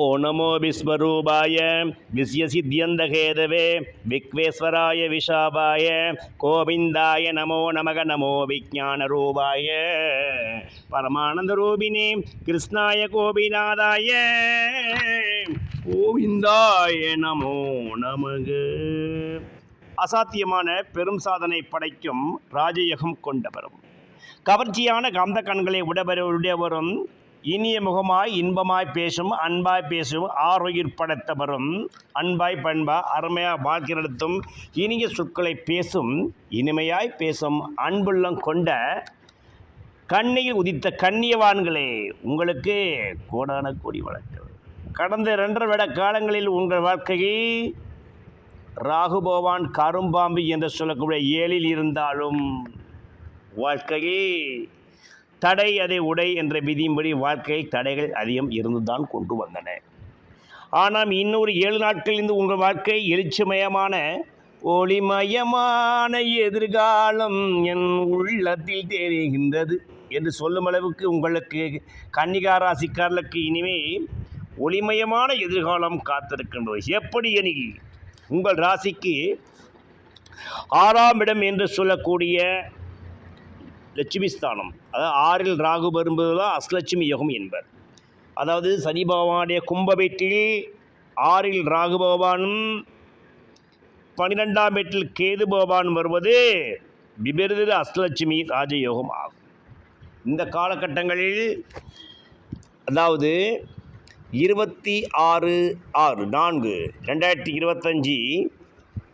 ஓ நமோ விஸ்வரூபாய விஸ்யசித்தியந்தகேதவே விக்வேஸ்வராய விஷாபாய கோவிந்தாய நமோ நமக நமோ விஜான ரூபாய பரமானந்த ரூபினே கிருஷ்ணாய கோபிநாதாய. கோவிந்தாய நமோ நமக. அசாத்தியமான பெரும் சாதனை படைக்கும் ராஜயோகம் கொண்டவரும். கவர்ச்சியான காந்த கண்களை உடவருடையவரும் இனிய முகமாய் இன்பமாய் பேசும் அன்பாய் பேசும் ஆரோக்கியம் படைத்தவரும் அன்பாய் பண்பா அருமையாக வாழ்க்கை நடத்தும் இனிய சொற்களை பேசும் இனிமையாய் பேசும் அன்புள்ளம் கொண்ட கண்ணியில் உதித்த கண்ணியவான்களே உங்களுக்கு கோடான கோடி வழக்கம் கடந்த இரண்டரை விட காலங்களில் உங்கள் வாழ்க்கையில் ராகுபவான் கரும்பாம்பு என்று சொல்லக்கூடிய ஏழில் இருந்தாலும் வாழ்க்கையில் தடை அதை உடை என்ற விதியின்படி வாழ்க்கையை தடைகள் அதிகம் இருந்துதான் கொண்டு வந்தன. ஆனால் இன்னொரு ஏழு நாட்களிலிருந்து உங்கள் வாழ்க்கை எழுச்சிமயமான ஒளிமயமான எதிர்காலம் என் உள்ளத்தில் தெரிகின்றது என்று சொல்லும் அளவுக்கு உங்களுக்கு கன்னிகா ராசிக்காரர்களுக்கு இனிமே ஒளிமயமான எதிர்காலம் காத்திருக்கின்றது. எப்படி எனில் உங்கள் ராசிக்கு ஆறாம் இடம் என்று சொல்லக்கூடிய லட்சுமி ஸ்தானம் அதாவது ஆறில் ராகு வரும்போதுதான் அஸ்லட்சுமி யோகம் என்பர். அதாவது சனி பகவானுடைய கும்ப வீட்டில் ஆறில் ராகு பகவானும் பன்னிரெண்டாம் வீட்டில் கேது பகவான் வருவது விபரீத அஸ்லட்சுமி ராஜயோகம் ஆகும். இந்த காலகட்டங்களில் அதாவது இருபத்தி ஆறு ஆறு நான்கு ரெண்டாயிரத்தி இருபத்தஞ்சி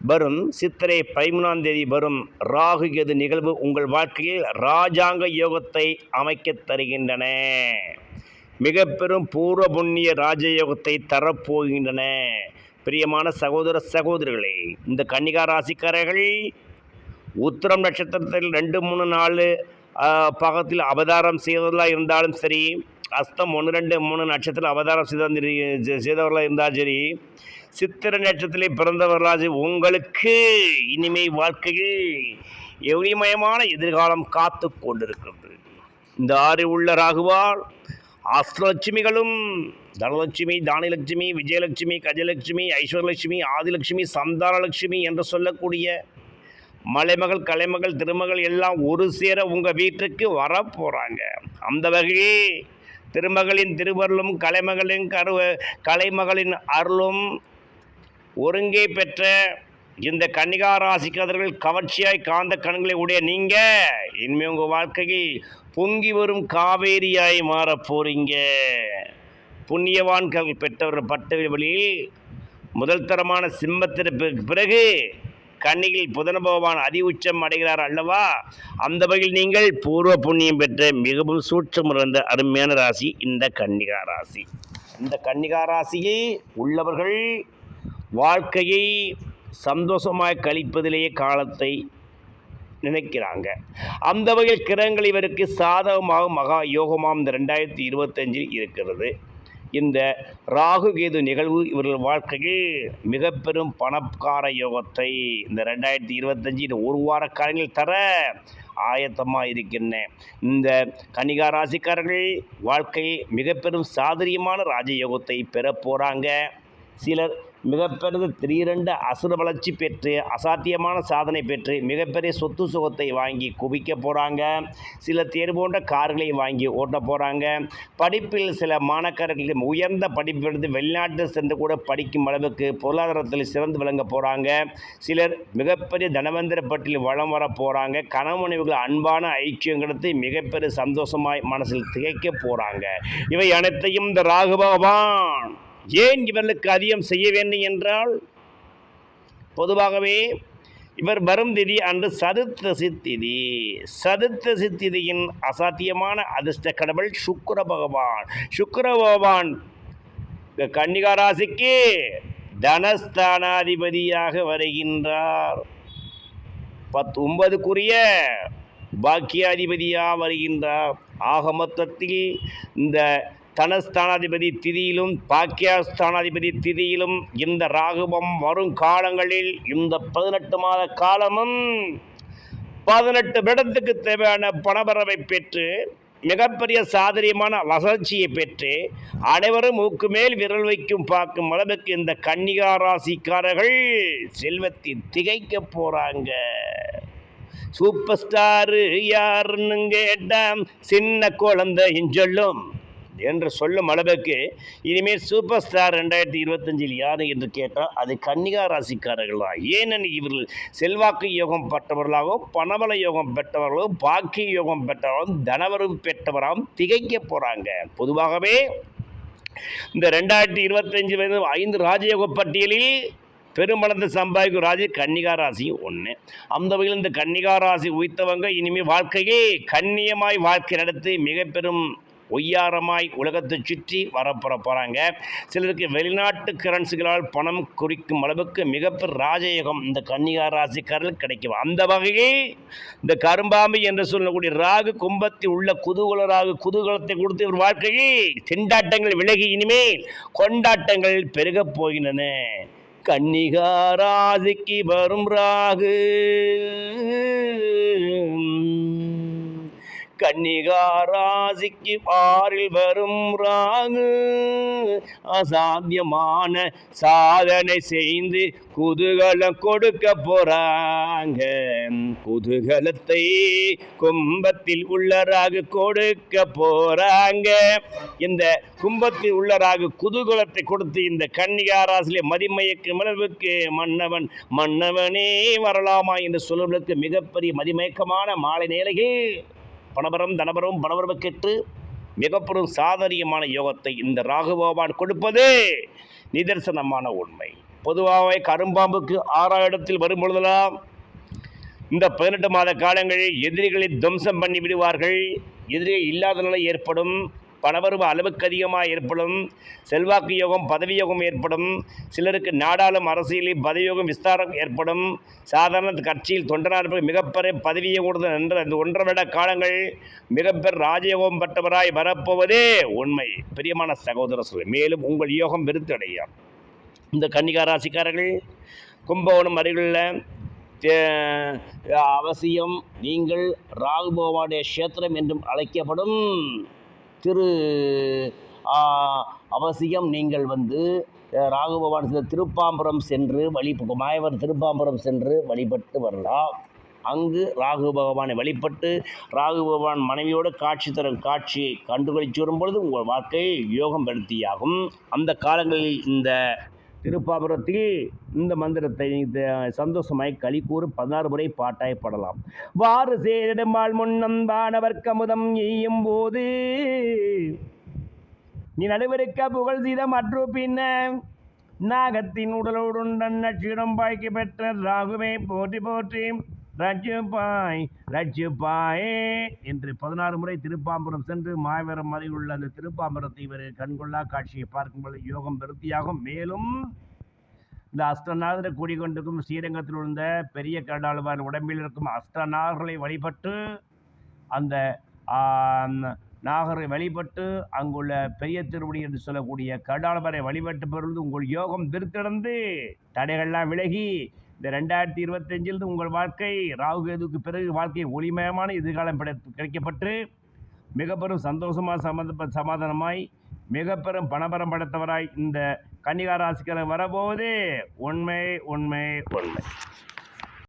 வரும் சித்திரை பதிமூணாம் தேதி வரும் ராகு கேது நிகழ்வு உங்கள் வாழ்க்கையில் ராஜாங்க யோகத்தை அமைக்கத் தருகின்றன. மிக பெரும் பூர்வ புண்ணிய ராஜயோகத்தை தரப்போகின்றன. பிரியமான சகோதர சகோதரிகளே இந்த கன்னிகா ராசிக்காரர்கள் உத்திரம் நட்சத்திரத்தில் ரெண்டு மூணு நாலு பாகத்தில் அவதாரம் செய்தவர்களாக இருந்தாலும் சரி அஸ்தம் ஒன்று ரெண்டு மூணு நட்சத்திரம் அவதாரம் செய்த செய்தவர்களாக இருந்தாலும் சரி சித்திர நேற்றத்திலே பிறந்தவர்களாக சரி, உங்களுக்கு இனிமை வாழ்க்கையில் எளிமயமான எதிர்காலம் காத்து கொண்டிருக்கிறது. இந்த ஆறு உள்ள ராகுவால் அஷ்டலட்சுமிகளும் தனலட்சுமி தானியலட்சுமி விஜயலட்சுமி கஜலட்சுமி ஐஸ்வர்யலட்சுமி ஆதிலட்சுமி சந்தானலட்சுமி என்று சொல்லக்கூடிய மலைமகள் கலைமகள் திருமகள் எல்லாம் ஒரு சேர உங்கள் வீட்டுக்கு வர போகிறாங்க அந்த வகையே திருமகளின் திருவருளும் கலைமகளின் கரு கலைமகளின் அருளும் ஒருங்கே பெற்ற இந்த கன்னிகா ராசிக்காரர்கள் கவர்ச்சியாய் காந்த கண்களை உடைய நீங்கள் இனிமே உங்கள் வாழ்க்கையில் பொங்கி வரும் காவேரியாய் மாறப் போறீங்க. புண்ணியவான்கள் பெற்றவர் பட்ட வழியில் முதல் தரமான சிம்மத்திற்கு பிறகு கன்னியில் புதன பகவான் அதி உச்சம் அடைகிறார் அல்லவா? அந்த வகையில் நீங்கள் பூர்வ புண்ணியம் பெற்ற மிகவும் சூட்சம் இருந்த அருமையான ராசி இந்த கன்னிகா ராசி. இந்த கன்னிகா ராசியை உள்ளவர்கள் வாழ்க்கையை சந்தோஷமாக கழிப்பதிலேயே காலத்தை நினைக்கிறாங்க. அந்த வகையில் கிரகங்கள் இவருக்கு சாதகமாக மகா யோகமாம். இந்த ரெண்டாயிரத்தி இருபத்தஞ்சில் இருக்கிறது. இந்த ராகு கேது நிகழ்வு இவர்கள் வாழ்க்கையில் மிக பெரும் பணக்கார யோகத்தை இந்த ரெண்டாயிரத்தி இருபத்தஞ்சி இந்த ஒரு வார காலங்களில் தர ஆயத்தமாக இருக்கின்றேன். இந்த கன்னிகா ராசிக்காரர்கள் வாழ்க்கையில் மிக பெரும் சாதுரியமான ராஜயோகத்தை பெற போகிறாங்க சிலர் மிகப்பெரிய திடீரென்று அசுர வளர்ச்சி பெற்று அசாத்தியமான சாதனை பெற்று மிகப்பெரிய சொத்து சுகத்தை வாங்கி குவிக்க போகிறாங்க சில தேர் போன்ற கார்களை வாங்கி ஓட்ட போகிறாங்க படிப்பில் சில மாணக்கர்கள் உயர்ந்த படிப்பெடுத்து வெளிநாட்டு சென்று கூட படிக்கும் அளவுக்கு பொருளாதாரத்தில் சிறந்து விளங்க போகிறாங்க சிலர் மிகப்பெரிய தனவந்திர பட்டியல் வளம் வர போகிறாங்க கணவனைவுகள் அன்பான ஐக்கியம் கிடைத்து மிகப்பெரிய சந்தோஷமாய் மனசில் திகைக்க போகிறாங்க இவை அனைத்தையும் இந்த ராகு பகவான் ஏன் இவர்களுக்கு அதிகம் செய்ய வேண்டும் என்றால் பொதுவாகவே இவர் வரும் திதி அன்று சதுர்த்தசி திதி சதுர்த்தசி திதியின் அசாத்தியமான அதிர்ஷ்ட கடவுள் சுக்கர பகவான். சுக்கர பகவான் கன்னிகா ராசிக்கு தனஸ்தானாதிபதியாக வருகின்றார். பத்து ஒன்பதுக்குரிய பாக்கியாதிபதியாக வருகின்றார். ஆக மொத்தத்தில் இந்த தனஸ்தானாதிபதி திதியிலும் பாக்கியஸ்தானாதிபதி திதியிலும் இந்த ராகுவம் வரும் காலங்களில் இந்த பதினெட்டு மாத காலமும் பதினெட்டு வருடத்துக்கு தேவையான பணபரவை பெற்று மிகப்பெரிய சாதரியமான வளர்ச்சியை பெற்று அனைவரும் மூக்கு மேல் விரல் வைக்கும் பார்க்கும் அளவுக்கு இந்த கன்னிகா ராசிக்காரர்கள் செல்வத்தில் திகைக்க போகிறாங்க சூப்பர் ஸ்டாரு யாருன்னு கேட்டாம் சின்ன குழந்தையும் சொல்லும். என்று சொல்லும் அளவுக்கு இனிமேல் சூப்பர் ஸ்டார் ரெண்டாயிரத்தி இருபத்தஞ்சில் யார் என்று கேட்டால் அது கன்னிகா ராசிக்காரர்கள் தான் ஏனெனில் இவர்கள் செல்வாக்கு யோகம் பெற்றவர்களாகவும் பணபல யோகம் பெற்றவர்களும் பாக்கிய யோகம் பெற்றவர்களும் தனவரும் பெற்றவராகவும் திகைக்க போகிறாங்க பொதுவாகவே இந்த ரெண்டாயிரத்தி இருபத்தஞ்சு வயது ஐந்து ராஜயோக பட்டியலில் பெருமளந்து சம்பாதிக்கும் ராசி கன்னிகா ராசியும் ஒன்று அந்த வகையில் இந்த கன்னிகா ராசி உய்த்தவங்க இனிமேல் வாழ்க்கையே கண்ணியமாய் வாழ்க்கை நடத்தி மிக பெரும் ஒய்யாரமாய் உலகத்தை சுற்றி வரப்புற போகிறாங்க சிலருக்கு வெளிநாட்டு கரன்சிகளால் பணம் குறிக்கும் அளவுக்கு மிகப்பெரிய ராஜயோகம் இந்த கன்னிகா ராசிக்காரர்கள் கிடைக்கும். அந்த வகையில் இந்த கரும்பாம்பு என்று சொல்லக்கூடிய ராகு கும்பத்தில் உள்ள குதூகல ராகு குதூகலத்தை கொடுத்து ஒரு வாழ்க்கையை திண்டாட்டங்கள் விலகி இனிமேல் கொண்டாட்டங்கள் பெருகப் போகின்றன. கன்னிகா ராசிக்கு வரும் ராகு. கன்னிகா ராசிக்கு பாரில் வரும் ராகு. அசாத்தியமான சாதனை செய்து குதூகலம் கொடுக்க போறாங்க. குதூகலத்தை கும்பத்தில் உள்ள ராகு கொடுக்க போறாங்க. இந்த கும்பத்தில் உள்ள ராகு குதூகலத்தை கொடுத்து இந்த கன்னிகா ராசியிலே மதிமயக்கு அளவுக்கு மன்னவன் மன்னவனே வரலாமா என்று சொல்வதற்கு மிகப்பெரிய மதிமயக்கமான மாலை நேரையில் பணபரம் தனபரம் பணபரவு கேட்டு மிகப்பெரும் சாதரியமான யோகத்தை இந்த ராகுபகவான் கொடுப்பது நிதர்சனமான உண்மை. பொதுவாகவே கரும்பாம்புக்கு ஆறாம் இடத்தில் வரும் பொழுதெல்லாம் இந்த பதினெட்டு மாத காலங்களில் எதிரிகளை துவம்சம் பண்ணி விடுவார்கள். எதிரிகள் இல்லாத நிலை ஏற்படும். பணவரும் அளவுக்கு அதிகமாக ஏற்படும். செல்வாக்கு யோகம் பதவி யோகம் ஏற்படும். சிலருக்கு நாடாளும் அரசியலில் பதவி யோகம் விஸ்தாரம் ஏற்படும். சாதாரண கட்சியில் தொண்டனாக மிகப்பெரிய பதவியை கொடுத்த என்ற அந்த ஒன்றரை விட காலங்கள் மிகப்பெரிய ராஜயோகம் பெற்றவராய் வரப்போவதே உண்மை. பிரியமான சகோதர சொல்லு மேலும் உங்கள் யோகம் விருத்தடையும். இந்த கன்னிகா ராசிக்காரர்கள் கும்பகோணம் அருகிலுள்ள அவசியம் நீங்கள் ராகு கஷேத்திரம் க்ஷேத்திரம் என்றும் அழைக்கப்படும். திரு அவசியம் நீங்கள் வந்து ராகுபவான் ராகு பகவான் திருப்பாம்புரம் சென்று வழி மாயவர் திருப்பாம்புரம் சென்று வழிபட்டு வரலாம். அங்கு ராகு பகவானை வழிபட்டு ராகு பகவான் மனைவியோடு காட்சி தரும் காட்சியை கண்டுகளிச்சு வரும்பொழுது உங்கள் வாழ்க்கையை யோகம் படுத்தியாகும் அந்த காலங்களில் இந்த திருப்பாபுரத்தில் இந்த மந்திரத்தை சந்தோஷமாய் களி கூறு பதினாறு முறை பாட்டாய் பாடலாம். வாறு சேரிடுமாள் முன்னம் வானவர் கமுதம் எய்யும் போது நீ நடுவருக்க புகழ் செய்த மற்ற பின்ன நாகத்தின் உடலோடுண்டன் நட்சிடம் பாய்க்கு பெற்ற ராகுவே போற்றி போற்றி. ரஜுபாய் ரஜுபாயே என்று பதினாறு முறை திருப்பாம்புரம் சென்று மாயவரம் மலையில் உள்ள அந்த திருப்பாம்புரத்தை இவர் கண்கொள்ளா காட்சியை பார்க்கும்போது யோகம் பெருத்தியாகும் மேலும் இந்த அஷ்டநாதரை கூடிக்கொண்டிருக்கும் ஸ்ரீரங்கத்தில் உள்ள பெரிய கருடாழ்வார் உடம்பில் இருக்கும் அஷ்டநாகர்களை வழிபட்டு அந்த நாகரை வழிபட்டு அங்குள்ள பெரிய திருவடி என்று சொல்லக்கூடிய கடாழ்வரை வழிபட்டு பெறுவது உங்கள் யோகம் திருத்திடந்து தடைகள்லாம் விலகி இந்த ரெண்டாயிரத்தி இருபத்தஞ்சில் உங்கள் வாழ்க்கை ராகுகேதுக்கு பிறகு வாழ்க்கை ஒளிமயமான எதிர்காலம் கிடைக்கப்பட்டு மிக பெரும் சந்தோஷமாக சம்மந்த சமாதானமாய் மிக பெரும் பணபரம் படைத்தவராய் இந்த கன்னிகா ராசிக்காரர் வரபோது உண்மை உண்மை உண்மை.